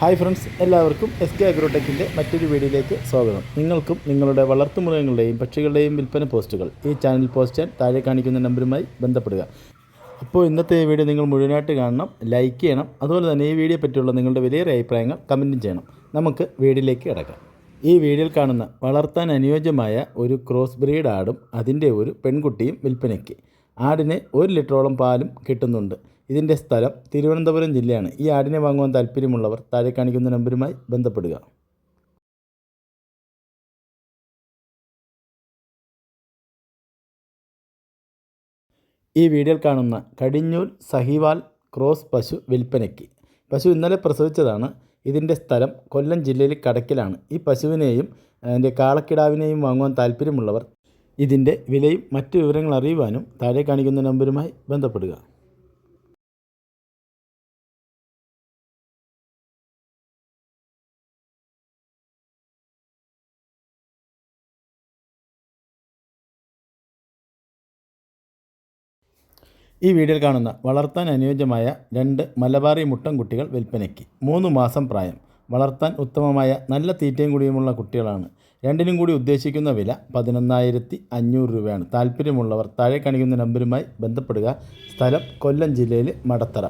Hi friends എല്ലാവർക്കും S K അഗ്രോടെക്കിന്റെ മറ്റൊരു വീഡിയോയിലേക്ക് സ്വാഗതം. നിങ്ങൾക്കും നിങ്ങളുടെ വളർത്തുമൃഗങ്ങളുടെയും പക്ഷികളുടെയും വിൽപ്പന പോസ്റ്റുകൾ ഈ ചാനൽ പോസ്റ്റ് ചെയ്യാൻ താഴെ കാണിക്കുന്ന നമ്പറുമായി ബന്ധപ്പെടുക. അപ്പോൾ ഇന്നത്തെ വീഡിയോ നിങ്ങൾ മുഴുവനായിട്ട് കാണണം ലൈക്ക് ചെയ്യണം അതുപോലെ തന്നെ ഈ വീഡിയോ പറ്റിയുള്ള നിങ്ങളുടെ വിലയേറെ അഭിപ്രായങ്ങൾ കമന്റും ചെയ്യണം. നമുക്ക് വീഡിയോയിലേക്ക് കിടക്കാം. ഈ വീഡിയോയിൽ കാണുന്ന വളർത്താൻ അനുയോജ്യമായ ഒരു ക്രോസ് ബ്രീഡ് ആടും അതിന്റെ ഒരു പെൺകുട്ടിയും വിൽപ്പനയ്ക്ക്. ആടിന് ഒരു ലിറ്ററോളം പാലും കിട്ടുന്നുണ്ട്. ഇതിന്റെ സ്ഥലം തിരുവനന്തപുരം ജില്ലയാണ്. ഈ ആടിനെ വാങ്ങുവാൻ താല്പര്യമുള്ളവർ താഴെ കാണിക്കുന്ന നമ്പരുമായി ബന്ധപ്പെടുക. ഈ വീഡിയോയിൽ കാണുന്ന കടിഞ്ഞൂൽ സഹിവാൽ ക്രോസ് പശു വിൽപ്പനയ്ക്ക്. പശു ഇന്നലെ പ്രസവിച്ചതാണ്. ഇതിന്റെ സ്ഥലം കൊല്ലം ജില്ലയിൽ കടക്കിലാണ്. ഈ പശുവിനെയും അതിന്റെ കാളക്കിടാവിനെയും വാങ്ങുവാൻ താല്പര്യമുള്ളവർ ഇതിന്റെ വിലയും മറ്റു വിവരങ്ങൾ അറിയുവാനും താഴെ കാണിക്കുന്ന നമ്പരുമായി ബന്ധപ്പെടുക. ഈ വീഡിയോയിൽ കാണുന്ന വളർത്താൻ അനുയോജ്യമായ രണ്ട് മലബാറി മുട്ടൻകുട്ടികൾ വിൽപ്പനയ്ക്ക് മൂന്ന് മാസം പ്രായം. വളർത്താൻ ഉത്തമമായ നല്ല തീറ്റയും കുടിയുമുള്ള കുട്ടികളാണ് രണ്ടിനും കൂടി ഉദ്ദേശിക്കുന്ന വില പതിനൊന്നായിരത്തി അഞ്ഞൂറ് രൂപയാണ്. താല്പര്യമുള്ളവർ താഴെ കാണിക്കുന്ന നമ്പറുമായി ബന്ധപ്പെടുക. സ്ഥലം കൊല്ലം ജില്ലയിലെ മടത്തറ.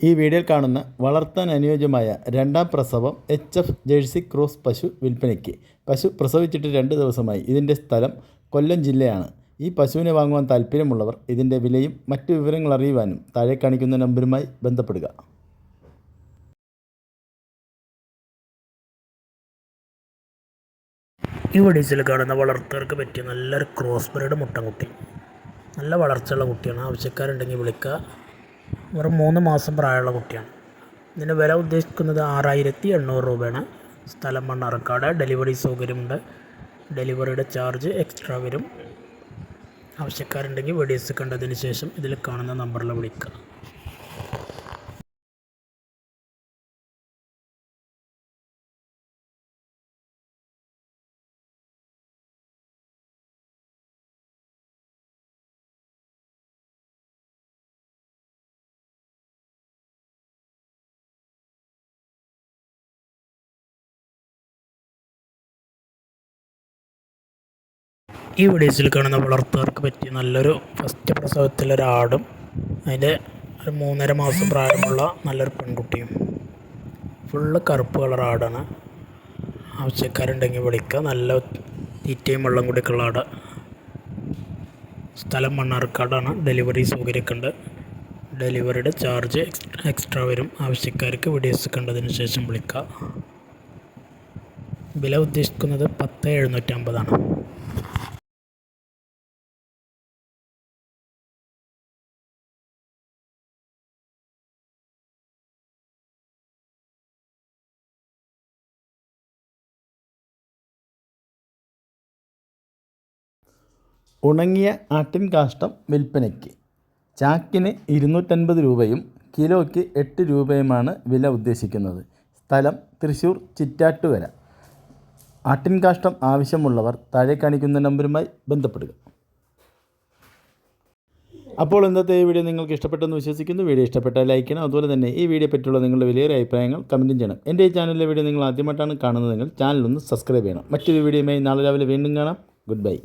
ഈ വീഡിയോയിൽ കാണുന്ന വളർത്താൻ അനുയോജ്യമായ രണ്ടാം പ്രസവം എച്ച് എഫ് ജേഴ്സി ക്രോസ് പശു വിൽപ്പനയ്ക്ക്. പശു പ്രസവിച്ചിട്ട് രണ്ട് ദിവസമായി. ഇതിന്റെ സ്ഥലം കൊല്ലം ജില്ലയാണ്. ഈ പശുവിനെ വാങ്ങുവാൻ താല്പര്യമുള്ളവർ ഇതിന്റെ വിലയും മറ്റു വിവരങ്ങൾ അറിയുവാനും താഴെ കാണിക്കുന്ന നമ്പറുമായി ബന്ധപ്പെടുക. ഈ വീഡിയോസിൽ കാണുന്ന വളർത്തവർക്ക് പറ്റിയ നല്ലൊരു ക്രോസ് ബ്രീഡ് മുട്ടൻകുട്ടി. നല്ല വളർച്ചയുള്ള കുട്ടിയാണ്. ആവശ്യക്കാരുണ്ടെങ്കിൽ വിളിക്കുക. വെറും മൂന്ന് മാസം പ്രായമുള്ള കുട്ടിയാണ്. ഇതിന് വില ഉദ്ദേശിക്കുന്നത് ആറായിരത്തി എണ്ണൂറ് രൂപയാണ്. സ്ഥലം മണ്ണാർക്കാട്. ഡെലിവറി സൗകര്യമുണ്ട്. ഡെലിവറിയുടെ ചാർജ് എക്സ്ട്രാ വരും. ആവശ്യക്കാരുണ്ടെങ്കിൽ വീഡിയോസ് കണ്ടതിന് ശേഷം ഇതിൽ കാണുന്ന നമ്പറിൽ വിളിക്കുക. ഈ വീഡിയോസിൽ കാണുന്ന വളർത്തുകാർക്ക് പറ്റിയ നല്ലൊരു ഫസ്റ്റ് പ്രസവത്തിലൊരാടും അതിന്റെ ഒരു മൂന്നര മാസം പ്രായമുള്ള നല്ലൊരു പെൺകുട്ടിയും. ഫുള്ള് കറുപ്പ് കളർ ആടാണ്. ആവശ്യക്കാരുണ്ടെങ്കിൽ വിളിക്കുക. നല്ല തീറ്റയും വെള്ളം കുടിക്കുള്ള ആട്. സ്ഥലം മണ്ണാർക്കാടാണ്. ഡെലിവറി സൗകര്യമൊക്കെ ഉണ്ട്. ഡെലിവറിയുടെ ചാർജ് എക്സ്ട്രാ വരും. ആവശ്യക്കാർക്ക് വീഡിയോസ് കണ്ടതിന് ശേഷം വിളിക്കുക. വില ഉദ്ദേശിക്കുന്നത് പത്ത് എഴുന്നൂറ്റമ്പതാണ്. ഉണങ്ങിയ ആട്ടിൻ കാഷ്ടം വിൽപ്പനയ്ക്ക്. ചാക്കിന് ഇരുന്നൂറ്റൻപത് രൂപയും കിലോയ്ക്ക് എട്ട് രൂപയുമാണ് വില ഉദ്ദേശിക്കുന്നത്. സ്ഥലം തൃശ്ശൂർ ചിറ്റാറ്റുകര ആട്ടിൻ കാഷ്ടം ആവശ്യമുള്ളവർ താഴെ കാണിക്കുന്ന നമ്പറുമായി ബന്ധപ്പെടുക. അപ്പോൾ ഇന്നത്തെ ഈ വീഡിയോ നിങ്ങൾക്ക് ഇഷ്ടപ്പെട്ടെന്ന് വിശ്വസിക്കുന്നു. വീഡിയോ ഇഷ്ടപ്പെട്ടാൽ ലൈക്ക് ചെയ്യണം. അതുപോലെ തന്നെ ഈ വീഡിയോ പറ്റിയുള്ള നിങ്ങളുടെ വിലയേറിയ അഭിപ്രായങ്ങൾ കമന്റും ചെയ്യണം. എന്റെ ഈ ചാനലിലെ വീഡിയോ നിങ്ങൾ ആദ്യമായിട്ടാണ് കാണുന്നതെങ്കിൽ ചാനൽ ഒന്ന് സബ്സ്ക്രൈബ് ചെയ്യണം. മറ്റൊരു വീഡിയോയുമായി നാളെ രാവിലെ വീണ്ടും കാണാം. Good bye.